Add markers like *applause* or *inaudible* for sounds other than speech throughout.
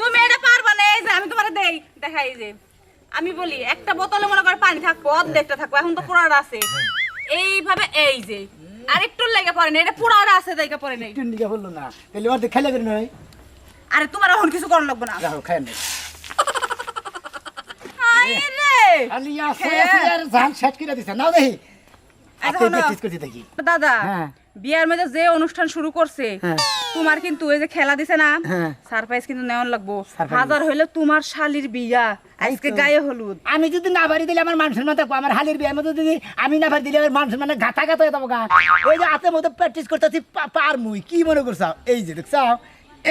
তুমি এটা কোনো খেলা যে আমি তোমার দেই দেখাই যে আমি বলি, একটা বোতলে মনে করে পানি থাকব, অর্ধেকটা থাকব, এখন তো পুরাটা আছে। এইভাবে এই যে লেগে পড়ে না এটা আছে পড়ে না একটু না। তাহলে ওর না আরে তোমার এখন কিছু করার লাগবে না। যাও খাই না। আর করে দিছে। নাও দেখি। দাদা হ্যাঁ। বিয়ার মধ্যে যে অনুষ্ঠান শুরু করছে হ্যাঁ। তোমার কিন্তু ওই যে খেলা দিছে না হ্যাঁ। সারপ্রাইজ কিন্তু নেওয়ার লাগবো। হাজার হইলে তোমার শালির বিয়া। আজকে গায়ে হলুদ। আমি যদি না বাড়ি দিলে আমার মান সম্মান থাকব আমার হালের বিয়ের মধ্যে যদি আমি না বাড়ি দিলে আমার মান সম্মান গাথা গাথা হয়ে যাব গা। ওই যে হাতের মধ্যে প্র্যাকটিস করতেছি পার মুই কি মনে করছ? এই যে দেখছ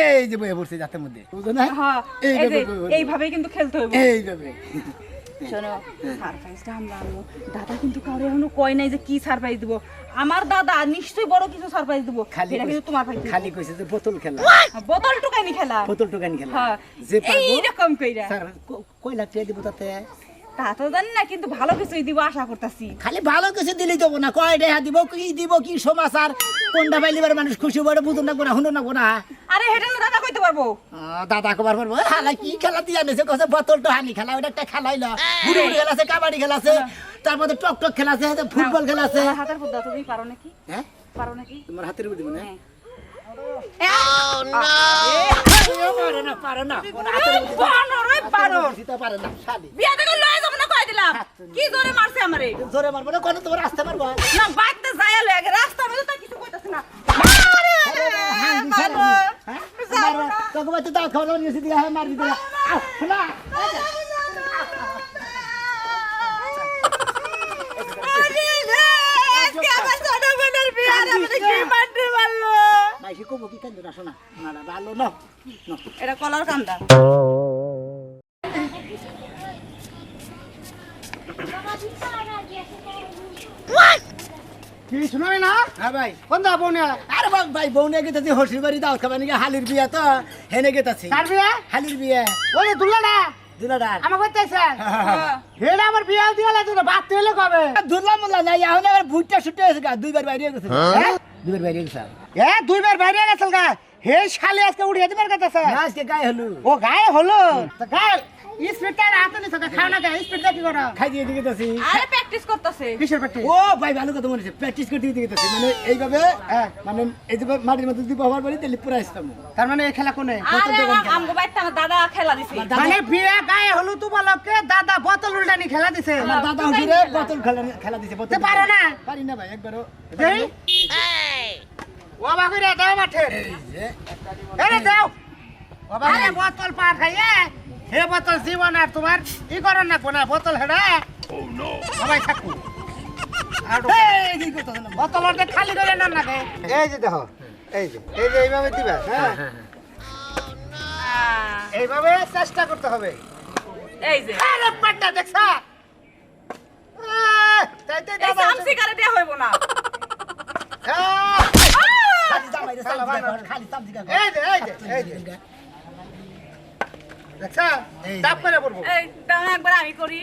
এই যে বয়ে পড়ছে হাতের মধ্যে বুঝো না হ্যাঁ এইভাবেই কিন্তু খেলতে হবে এইভাবে। শোনো সারপ্রাইজটা আমরা আনব। দাদা কিন্তু কারও এখনও কয় নাই যে কি সারপ্রাইজ দিব। আমার দাদা নিশ্চয়ই বড় কিছু সারপ্রাইজ দিব। খালি এটা কিন্তু তোমার ভাই খালি কইছে যে বোতল খেলা। বোতল টুকানি খেলা? বোতল টুকানি খেলা। হ্যাঁ। যে পারব এইরকম কইরা। স্যার কয় লাখ টাকা দিব তাতে? তা তো জানি না কিন্তু ভালো কিছুই দিব আশা করতেছি। খালি ভালো কিছু দিলেই দেবো না কয় টাকা দিব কি দিব কি সমাচার কোনটা পাইলিবার মানুষ খুশি বড় বুঝুন না না শুনো না না আরে হেটা না দাদা কইতে পারব। আহ, দাদা কবার পারব? হালা কি খেলা দিয়ে আনেছে কছে বোতল তো হানি খেলা ওটা একটা খেলা হইল। গুড়ি গুড়ি খেলা আছে কাবাডি খেলা আছে তারপরে টক টক খেলা আছে ফুটবল খেলা আছে। হাতের দাও তুমি পারো নাকি? হ্যাঁ? পারো নাকি? তোমার হাতের না হ্যাঁ। মারবো না কোনো তোমার আসতে পারব না বাইতে যাইয়া লয়ে গে রাস্তা মধ্যে তো কিছু কইতাছ না হ্যাঁ, বানর হ্যাঁ? আমার তোকে বাচ্চা দাও খাওয়া দাওয়া নিয়েছি দিয়ে হ্যাঁ মারবি দিলা আহ, শোনা আরে রে আজকে আমার ছোট বোনের বিয়া রে, আমাকে কি মারতে পারল মাইসি কবো কি কেন না শোনা? না না ভালো না এটা কলার কান্দা। কি শুনাই না? হ্যাঁ ভাই। কোন দা বোনে? আরে বাপ ভাই বউনে গেতাছি হসির বাড়ি দাও খাবার নাকি হালির বিয়া তো হেনে গেতাছি। কার বিয়া? হালির বিয়া। ওই দুলাডা! দুলাডার আমার কইতেছে হ্যাঁ। হেডা আমার বিয়া দিয়া তো বাদ হইল কবে? দুর্লা মোল্লা নাই এখন আবার ভুটটা ছুটে গেছে দুইবার বাইরে গেছে। হ্যাঁ? দুইবার বাইরে গেছে এ দুইবার বাইরে গেছিল গা। হে শালি আজকে উড়িয়ে দিবার কইতেছে না, আজকে গায়ে হলু ও গায়ে হলো তো গায়ে স্পিডটা হাতে নিছ খাও না গায়ে স্পিডটা কি করো? খাই দিয়ে দিয়ে গেতাছি। আরে প্র্যাকটিস করতেছে। কিসের ও ভাই ভালো কথা মনে প্র্যাকটিস করতে দিয়ে গেতাছি মানে এইভাবে হ্যাঁ। মানে এই যে মাটির মধ্যে তাহলে পুরা তার মানে এই খেলা কোনে? আমগো বাইতে আমার দাদা খেলা দিছে। মানে বিয়া গায়ে হলো তো বলকে দাদা বোতল উল্টানি খেলা দিছে। আমার দাদা হুজুরে বোতল খেলা খেলা দিছে বোতল পারো না? পারি না ভাই একবারও। দেই। ও বাগুরে দাও মাঠে। আরে দাও। আরে বোতল পার খাইয়ে হে বোতল জীবন আর তোমার ই করন না কোনা বোতল হেডা। সবাই থাকু? বোতল খালি করে না না এই যে দেখো এই যে এই যে এইভাবে দিবা হ্যাঁ? এইভাবে চেষ্টা করতে হবে। এই যে। আরে পাট্টা দেখছা? আহ, তাই তাই এই দাদা দেয়া হইব না আহ, খালি জামাই রে, সামজি গায়ে, খালি সামজি গায়ে। এই যে এই যে এই যে। দেখছা এই করে পড়ব এই দাও একবার আমি করি।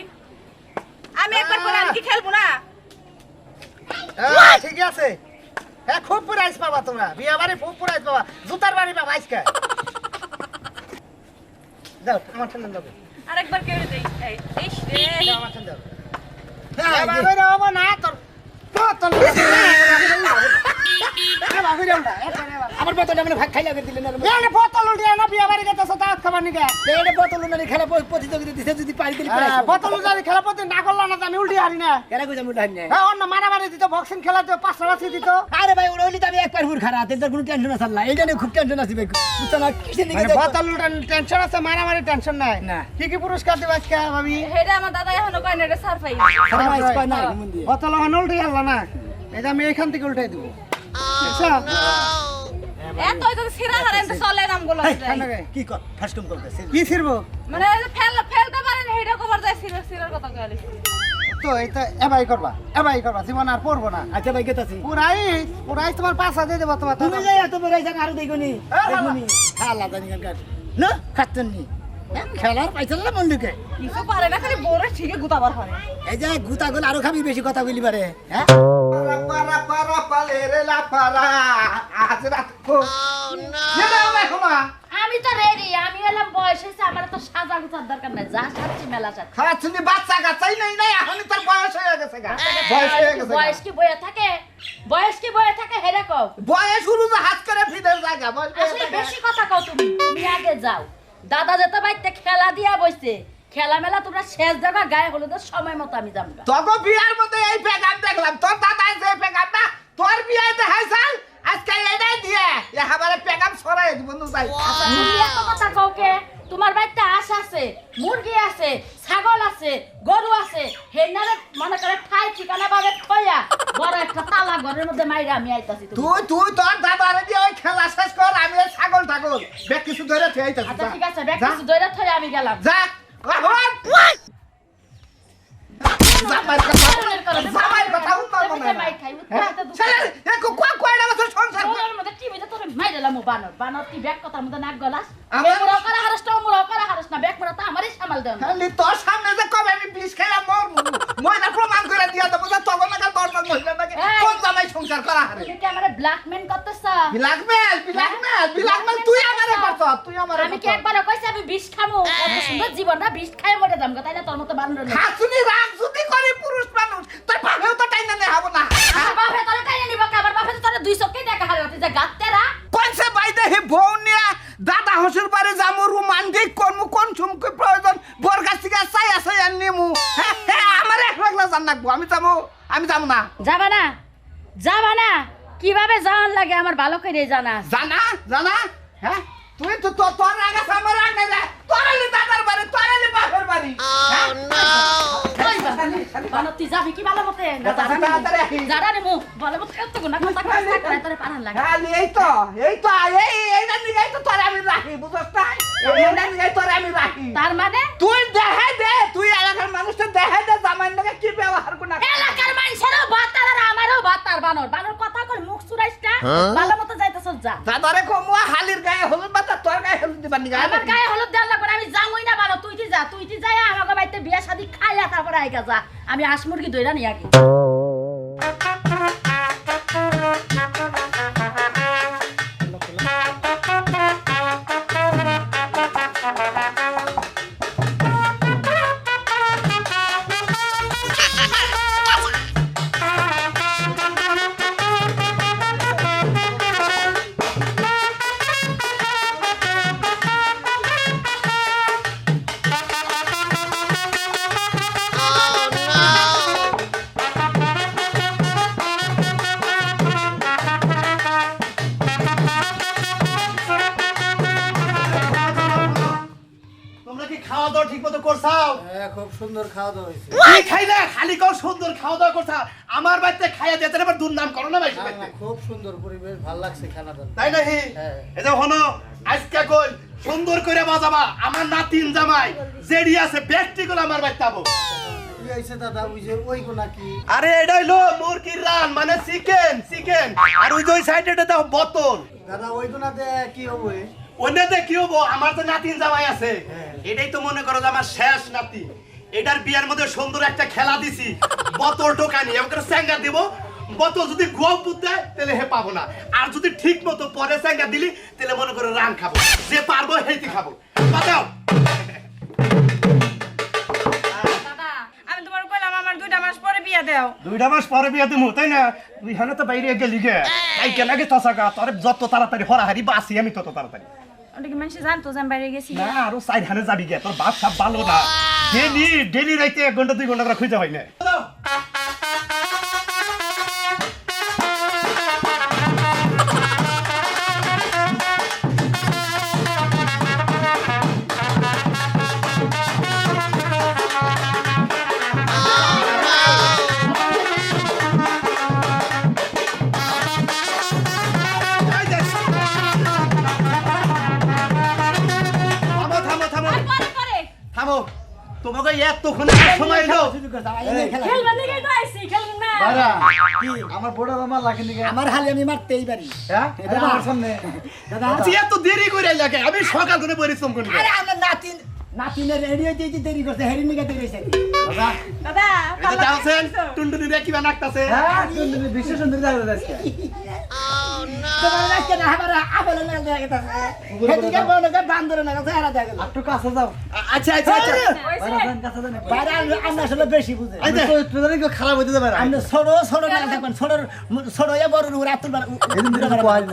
আমি একবার করে আমি কি খেলব না। হ্যাঁ, ঠিক আছে। হ্যাঁ খুব প্রাইজ পাবা তোমরা। বিয়া বাড়ি খুব প্রাইজ পাবা জুতার বাড়ি পাবা আজকে। যাও আমার ঠান্ডা যাবে। আরেকবার কেড়ে দেই এই রে আমার ঠান্ডা হ্যাঁ, বাবা না তোর তোর বাবা রে বাবা। আমার মানে ভাগ খাইলা দিলেন বোতল উঠিয়ে না বিয়া বাড়ি গেছে দাঁত খাবার নিকে? এটা বোতল খেলা প্রতিযোগিতা দিছে যদি পারি দিলে হ্যাঁ, বোতল খেলা পড়তে না না তো আমি উল্টি হারি না। কেন কইছা হানি নাই? হ্যাঁ অন্য মারামারি দিত বক্সিং খেলা দিত পাঁচটা বাসি দিত। আরে ভাই তো আমি একবার খারাপ কোনো টেনশন আছে না এইটা নিয়ে খুব টেনশন আছে ভাই। বুঝছ না কিসের দিকে মানে বোতল উঠান টেনশন আছে মারামারি টেনশন নাই। না। কি কি পুরস্কার দিবা আজকে ভাবি? হেডা আমার দাদা এখনও কয় না এটা সারপ্রাইজ ফরমাইশ কয় না মন বোতল ওখানে উল্টে গেল না। এটা আমি এখান থেকে উল্টাই দিব। দেখছ? এত সিরা হারেন তো চলে নামগুলো কি কর? ফার্স্ট টাইম করতেছে কি ছিড়বো মানে ফেল ফেলতে পারেন হেডা কভার যায় সিরা সিরার কথা কইলি তো এই এবাই করবা এবাই করবা জীবন আর পড়ব না। আচ্ছা ভাই গেতাছি। পুরাই পুরাই তোমার পাঁচা দিয়ে দেবো তোমার তুমি যাই এত বেড়াই যান আরও দেখুনি দেখুনি। খালা জানি কার না? খাচ্ছেন নি হ্যাঁ, খেলার পাইছেন না মন্দিরকে কিছু পারে না খালি বোরে ঠিকই গুতাবার পারে এই যে গুতা গুলো আরও খাবি বেশি কথা বলি পারে হ্যাঁ? পালে রে লা পারা আজ রাত কো না না না আমি তো রেডি আমি এলাম বয়স হয়েছে আমার তো সাজা গুছার দরকার নাই যা সাজছি মেলা সাজ খাচ্ছি বাচ্চা কাচ্চাই নাই নাই এখনই তোর বয়স হয়ে গেছে গা। বয়স হয়ে গেছে গা। বয়স কি বয়ে থাকে? বয়স কি বয়ে থাকে হেরে কও বয়স শুরু যে হাত করে ফিদের জায়গা বয়স হয়ে আসলে। বেশি কথা কও তুমি তুমি আগে যাও। দাদা যেতে বাইতে খেলা দিয়া বইছে। খেলা মেলা তোমরা শেষ জায়গা গায়ে হলুদের সময় মতো আমি যাব তোকে বিয়ার মধ্যে এই পেগাম দেখলাম তোর দাদা যে পেগাম না তোর বিয়ে দেখাইছাল আজকে এটাই দিয়ে। এ হাবারে পেগাম সরাই দিব বন্ধু যাই আচ্ছা তুমি এত কথা কওকে তোমার বাড়িতে আশ আছে মুরগি আছে ছাগল আছে গরু আছে। হেনারে মনে করে ঠাই ঠিকানা ভাবে খয়া বড় একটা তালা ঘরের মধ্যে মাইরা আমি আইতাছি তুই তুই তোর দাদারে দিয়ে ওই খেলা শেষ কর আমি ছাগল ছাগল বেক কিছু ধরে খেয়েছি আচ্ছা ঠিক আছে ব্যাগ কিছু দইরা থই আমি গেলাম। যা। জামাইয়ের কথা জামাইয়ের কথা উত্তর মনে না ছেলে এ কো কয়টা বছর সংসার? তোর মধ্যে টিভিতে তোর মাইরালাম বানর। বানর কি ব্যাগ কথার মধ্যে নাক গলাস? আমার- এমুড়া করা হারস তো মুড়া করা হারস না। ব্যাগ মুড়া তো আমারই সামাল দেন খালি তোর সামনে যে কবে আমি বিষ খেলাম মরবো। মহিলা প্রমাণ করে দিয়া দেবো যে তখন নাকি তোর মতো মহিলা নাকি। কোন জামাই সংসার করা হারে? কি আমারে ব্ল্যাকমেল করতেছ? বিলাকমেল বিলাকমেল বিলাকমেল তুই আমারে করছ তুই আমারে আমি কি একবার কইছি আমি বিষ খামু? এত সুন্দর জীবন না বিষ খাই মরে যাম গো তাইলে তোর মতো বানর হাসুনি রাগ যদি করে পুরুষ মানুষ তোর বাপেও তো টাইনা নে হব না। বাপে তোরে কাইনে নিব কাবার বাপে তো তোরে দুই চোখে দেখা হারাতে যে গাত্তেরা। কইছে বাইদে হে বউ নিয়া দাদা হসুর বাড়ি যামু রোমান্টিক কোন কোন সুমকে প্রয়োজন বোর কাছ থেকে চাই আছে আর নিমু। হ্যাঁ হ্যাঁ আমার এক লাগলা জান নাকবো আমি যাব আমি যাব না। যাবা না যাবা না কীভাবে জান লাগে আমার ভালো করে জানা জানা জানা হ্যাঁ তুই তো তোর আগে আমার আগে তোর আলি দাদার বাড়ি তোর আলি বাপের বাড়ি হ্যাঁ? ওই বাবা, বানর তুই যাবি কি ভালো মতে না দাদা, তাড়াতাড়ি আসি। যারা রে মু ভালো মতে এত গুণা কথা কথা করে তোরে পারান লাগে খালি এই তো এই তো এই তো তোর আমি রাখি বুঝছ না? আমি রাখি। তার মানে? তুই দেখাই দে তুই এলাকার মানুষটা দেখাই দে জামাই নাকি কি ব্যবহার কোনা এলাকার মানুষেরও বাতার আর আমারও বাতার বানর। বানর কথা কর মুখ সুরাইসটা ভালো মতো যাইতেছ যা। দাদারে কমুয়া হালির গায়ে হলুদ বাতা তোর গায়ে হলুদ দিবার নি আমার গায়ে হলুদ দেওয়ার লাগবে আমি যামই না বানর। তুই যা তুই যা আমাকে বাড়িতে বিয়া শাদি খাইয়া তারপরে আইগা যা। আমি হাঁস মুরগি দইরা নিয়ে আগে। খুব সুন্দর খাওয়া দাওয়া হয়েছে। খাই না খালি কও সুন্দর খাওয়া দাওয়া করছা। আমার বাড়িতে খাইয়া দিতে আবার দুর্নাম করো না ভাই না, না, খুব সুন্দর পরিবেশ ভালো লাগছে খানাটা। তাই হ্যাঁ। এই যে হনো আজকে কই সুন্দর করে বাজাবা। আমার নাতিন জামাই জেডি আছে ব্যক্তি গুলো আমার বাড়িতে আবো। কি হয়েছে দাদা? ওই যে ওই কোনা কি আরে এটা হইল মুরগির রান মানে চিকেন চিকেন। আর ওই যে ওই সাইডে এটা বোতল। দাদা ওই কি হবে অন্যতে কি হব? আমার তো নাতিন জামাই আছে। হ্যাঁ। এটাই তো মনে করো যে আমার শেষ নাতি। এটার বিয়ার মধ্যে সুন্দর একটা খেলা দিছি। বোতল টোকানি করে স্যাঙ্গা দিব? বোতল যদি গোয়া পুত দেয় তাহলে হে পাবো না। আর যদি ঠিক মতো পরে স্যাঙ্গা দিলি তাহলে মনে করো রান খাব। যে পারব হেইতে খাব। বাতাও দাদা আমি তোমার কইলাম আমার দুইটা মাস পরে বিয়া দাও। দুইটা মাস পরে বিয়া দিমু তাই না? তুই হানে তো বাইরে গেলি গে। তাই কেন আগে তসাকা তোর যত তাড়াতাড়ি হরাহারি বাসি আমি তত তাড়াতাড়ি। ওটা কি মানুষ জানতো যে আমি বাইরে গেছি না আরও সাইড হানে যাবি গে তোর বাপ সাপ ভালো না। ডেলি ডেলি রাইতে এক ঘণ্টা দুই ঘণ্টা করে খুঁজে হয় না। এতক্ষণ সময় এলো? শুরু করছ, আয়, এই খেলা। খেলবেন নাকি তো আইছি খেলবেন না বারা আমার বড় মামা লাখি নিকে আমার হালি আমি মারতেই পারি। হ্যাঁ? আমার সামনে। দাদা। এত দেরি করে লাগে আমি সকাল করে পরিশ্রম করি। আরে আমার নাতিনের রেডি হইতে হইতে দেরি করছে হেরি নিকে দেরি হইছে দাদা দাদা এটা জানছেন? টুনটুনি রে কিবা নাকতাছে হ্যাঁ তুমি বিশ্ব সুন্দর জায়গা আজকে। *laughs* আচ্ছা আচ্ছা আচ্ছা। খারাপ হইতে যাবে আমরা ছোট ছোট না ছোট ছোট ইয়ে বড় বল।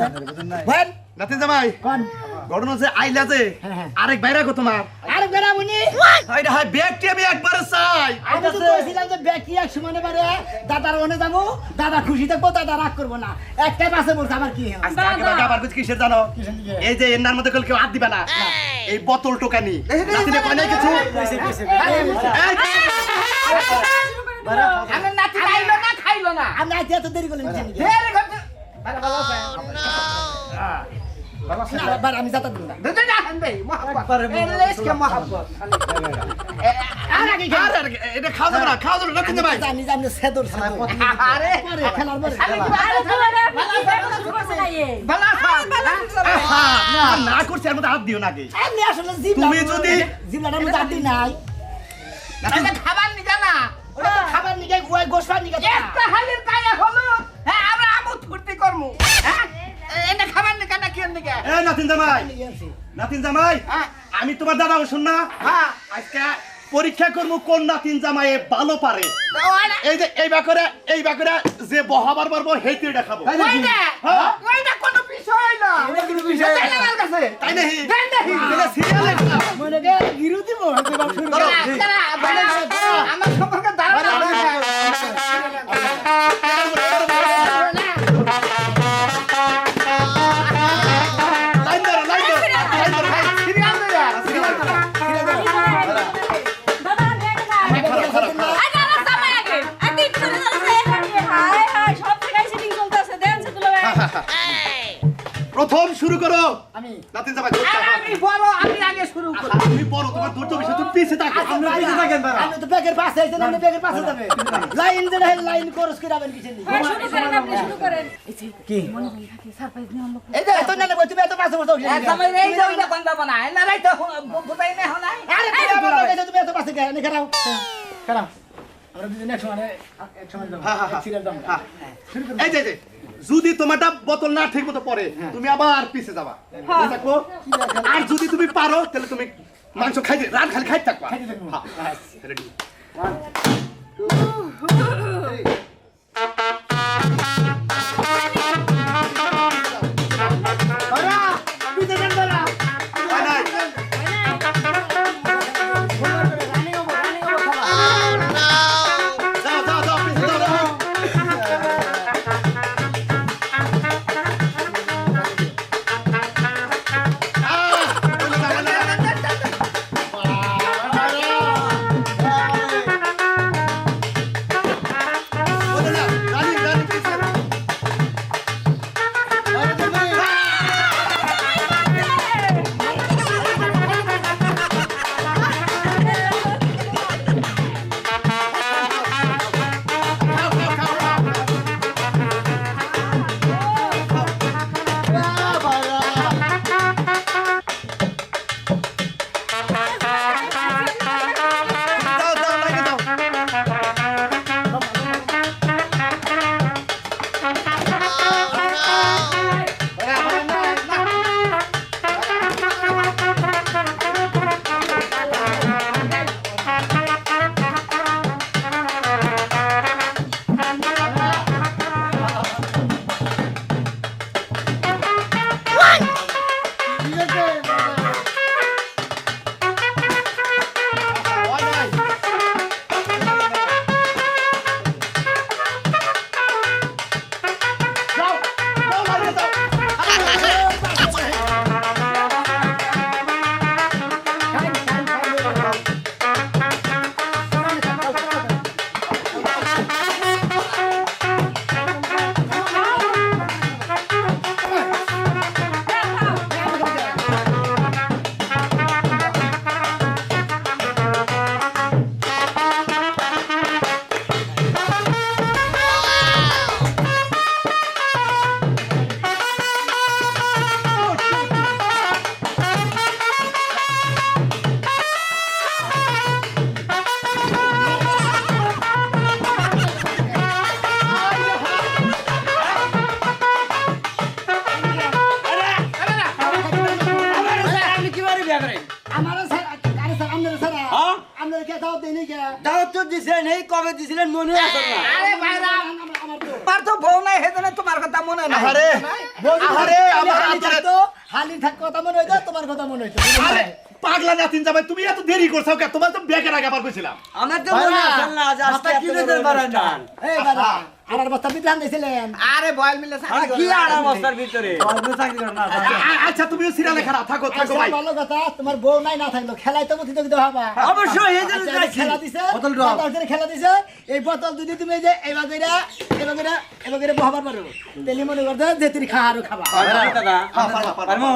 নাতি জামাই। ঘটনা হচ্ছে আইলা যে হ্যাঁ, হ্যাঁ। আরেক বাইরা কো তোমার আরে বেরা বুনি এটা হয় ব্যাগটি আমি একবারে চাই আমি তো কইছিলাম যে ব্যাকি এক সময় পারে দাদার ওনে যাব দাদা খুশি থাকব দাদা রাগ করব না একটা পাশে বলছে আমার কি আজকে একেবারে কিছু কিসের জানো এই যে এনার মধ্যে কেউ হাত দিবে না এই বোতল টোকানি নাতিনে কয় নাই কিছু আমি নাতি খাইলো না খাইলো না আমি আজকে এত দেরি দিকে? বারা না, আমি যাতা দিন না। যাবে না না করছে না না না এর মধ্যে হাত দিও না তুমি যদি- জিবলাটার মধ্যে আদি নাই। খাবার নি। জানা ওটা তো খাবার নিকে গোসবার নিকে একটা হালির গায়ে হলো। হ্যাঁ আমরা আমোদ ফুর্তি করমু। হ্যাঁ এটা খাবার নি কেন কি নিকে এ নাতিন জামাই। নাতিন জামাই হ্যাঁ। আমি তোমার দাদা শুন না। হ্যাঁ। আজকে পরীক্ষা করব কোন নাতিন জামাই ভালো পারে। এই যে এই বাকরে এই বাকরে যে বহাবার পারব হেঁটে দেখাবো। হ্যাঁ। কোনো বিষয় না কোনো বিষয় আমার কাছে। তাই নাকি? এটা সিরিয়ালে মনে কে? গিরু দিব হয়তো বা শুরু ধরো। করে। দাঁড়া, দাঁড়া, দাঁড়া, আমার সম্পর্কে ধারণা পাশে আইছেন আপনি ব্যাগের পাশে যাবে। লাইন যে লাইন লাইন কোর্স করে যাবেন কিসের দিকে। শুরু করেন আপনি শুরু করেন। কি? এই যে, এত না তুমি এত পাশে বসে এই না, তো বুঝাই না। আরে এত পাশে গেলে আমরা দুজন হ্যাঁ, হ্যাঁ, হ্যাঁ। সিরিয়াল দাম। হ্যাঁ। এই যে যদি তোমারটা বোতল না ঠিক মতো পড়ে তুমি আবার পিছে যাবা। আর যদি তুমি পারো তাহলে তুমি মাংস খাইতে রাত খালি খাইতে থাকবা। খাইতে থাকব। হ্যাঁ, দিছিলেন মনে আছে না? আরে ভাইরা আমার তো তোমার বউ নাই হেদনে তোমার কথা মনে নাই। আহারে আমার হালি আদরের হালি থাক কথা মনে হইতো তোমার কথা মনে হইতো আরে পাগলা নাতিন জামাই তুমি এত দেরি করছ কে তোমার তো ব্যাগের আগে আবার কইছিলাম। আমার তো মনে আছে না আজ আজকে কি পারেন না এই বাবা আর বস্তা বিধান দিছিলেন আরে বয়ল মিলে কি আড়া বস্তার ভিতরে? চাকরি করে না আচ্ছা তুমিও সিরিয়ালে খারাপ থাকো থাকো আচ্ছা, ভাই। ভালো কথা তোমার বউ নাই না থাকল খেলায় তো প্রতিযোগিতা হবা অবশ্যই এই জন্য আচ্ছা। খেলা দিছে বোতল ড্রপ। বোতল করে খেলা দিছে এই বোতল যদি তুমি এই যে এবার কইরা এবার কইরা এবার কইরা বহাবার পারো। তেলি মনে করতে যে তুমি খা আরও খাবা। পারব দাদা হ্যাঁ, পারবা,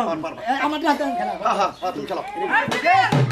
আমার হাতে খেলা। হ্যাঁ, হ্যাঁ, তুমি খেলো। খালি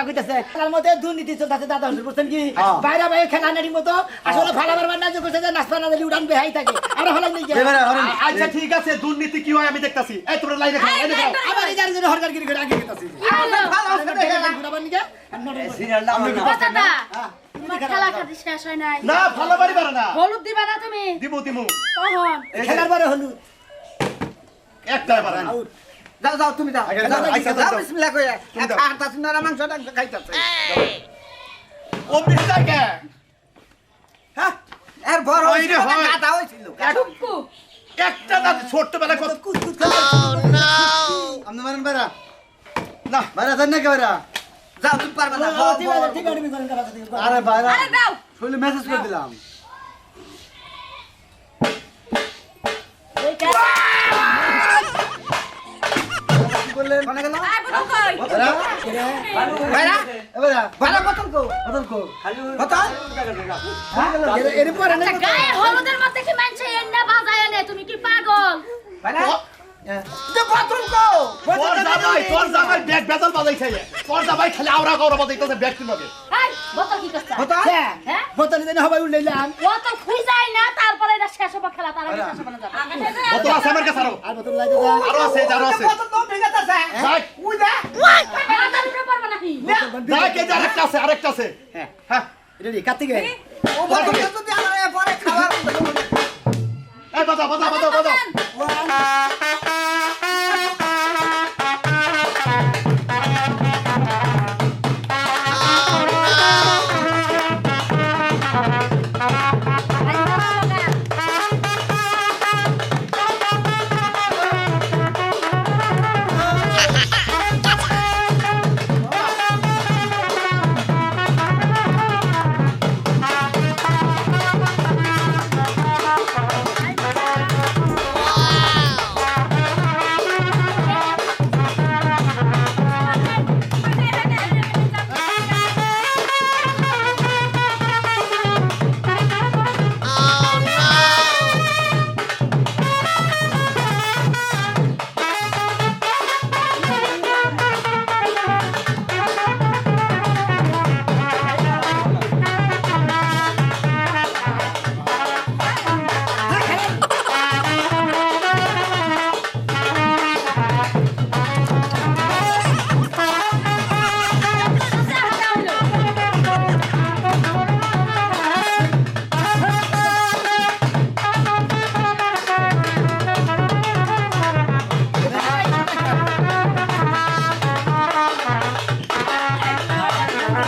কথা কইতাছে। তার মধ্যে দুর্নীতি চলতেছে দাদা হুজুর বলছেন কি? বাইরে বাইরে খেলা নাড়ির মতো। আসলে ভালো ভালো না যে কইছে যে নাস্তা না দিলে উড়ান বেহাই থাকে। আমরা হলাই নাই আচ্ছা ঠিক আছে দুর্নীতি কি হয় আমি দেখতাছি। এই তোমরা লাইনে খাও লাইনে খাও আবার এই জানি যে হরকার গিরি করে আগে গেতাছি। না। আর নড়ে আমার হ্যাঁ, হয়। ভালো বাড়ি পারে না। হলুদ দিবা না তুমি? দিমু দিমু। খেলার পরে হলুদ। একটা পারে না যাও যাও তুমি যাও যাও। বিসমিল্লাহ খাইতাছে ও বিস্তার কে হ্যাঁ এর বড় হইছিল হয়। একটা কত মারেন না বাইরে আছেন নাকি বেড়া যাও তুমি পারবে না ঠিক আছে ঠিক আছে তুমি করেন কথা ঠিক আরে দাও মেসেজ করে দিলাম এই খেলা কি করলেন কোনে গেল? আয় বোতল কই? বেড়া ভাইরা এবারে ভালো বোতল কো বদল কো। বোতল? এর- এর পরে না আচ্ছা, গায়ে হলুদের মধ্যে কি মানছে এন্না বাজায় নে তুমি কি পাগল? হ্যাঁ হ্যাঁ? আরেকটা আছে হ্যাঁ। রেডি কার্তিকে আমার এ পরে খাবার এই বাজা বাজা বাজা বাজা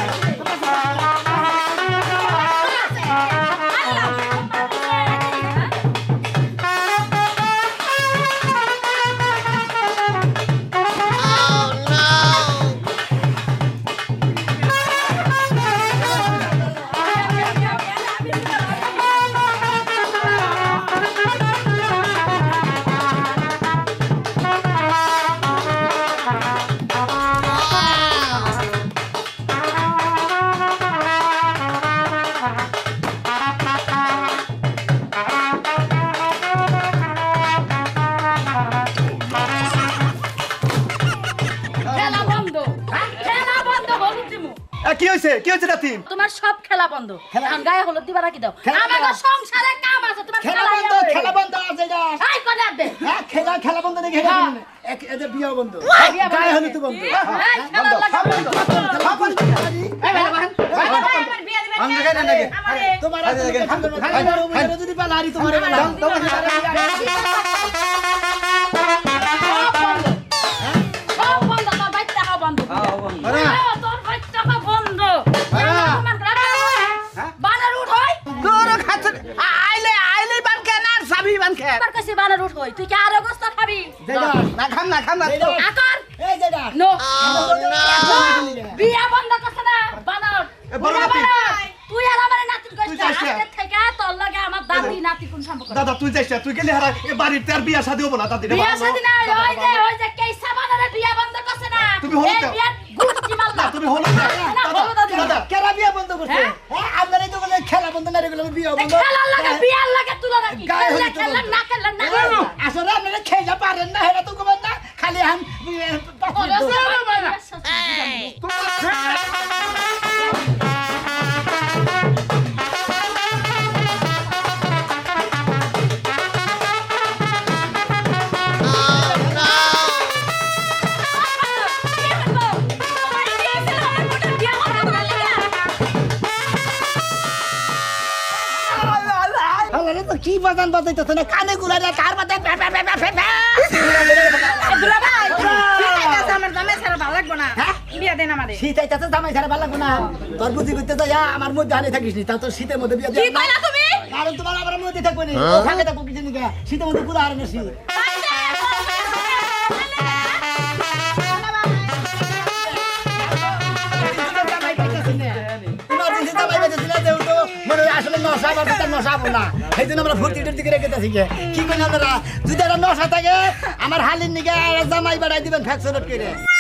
Hey! আর কি কি হয়েছে তোমার সব খেলা বন্ধ খেলা- এখন গায়ে হলুদ দিবা রাখি দাও খেলা বন্ধ। সংসারে কাম আছে তোমার খেলা খেলা বন্ধ খেলা বন্ধ আছে যা এই করে দে হ্যাঁ খেলা খেলা বন্ধ দেখে হ্যাঁ। এক যে বিয়ে বন্ধ বন্ধ। গায়ে হলুদ বন্ধ এই খেলা লাগা বন্ধ এই ভাই বাহান আমার বিয়ে দিবেন আমি দেখাই না? আমারে তোমার আরে, আরে। যদি পালা হারি তোমার তোর কাছে বানর উঠ হয় তুই কি আর অবস্থা খাবি? না খাম না খাম না আকর এই যেটা নো. বিয়া বন্ধ করছে না বানর। এ, বড়। বানর, তুই আর আমার নাতি তুই কইছিস আজকে থেকে তোর লাগে আমার দাদি। নাতি কোন সম্পর্ক? দাদা তুই যাইস তুই গেলে হারা এ বাড়িতে আর বিয়া শাদী হব না দাদি বিয়া ভালো। না ওই যে ওই যে কেইসা বানরে বিয়া বন্ধ করছে না। তুমি হলুদ এই দাও। বিয়ার না, তুমি হলুদ না, দাদা কেরা বিয়ে বন্ধ করছে? হ্যাঁ? হ্যাঁ এই খেলা বন্ধ না বিয়ে বন্ধ। লাগে গায়ে হলুদ। না খেললে না আসলে আপনারা খেয়ে পারেন না হেরা তো কবেন না খালি হাম কি বাজান বাজাইতেছে না কানে কার বাজায় আমার জামাই ছাড়া ভালো লাগবো না। বিয়ে দেন আমারে। শীত আইতাছে জামাই ছাড়া ভালো লাগবে না। তোর বুদ্ধি করতে যাই আমার মধ্যে হানে থাকিস নি তা তোর শীতের মধ্যে বিয়ে কি দিয়ে কইলা তুমি? কারণ তোমার আমার মধ্যে থাকবে না। ও থাকব কিছু নিকা? শীতের মধ্যে পুরো হারানো শীত সেই কি যদি নশা থাকে আমার হালির নিকে জামাই বাড়াই দিবেন ফ্যাকশন করে।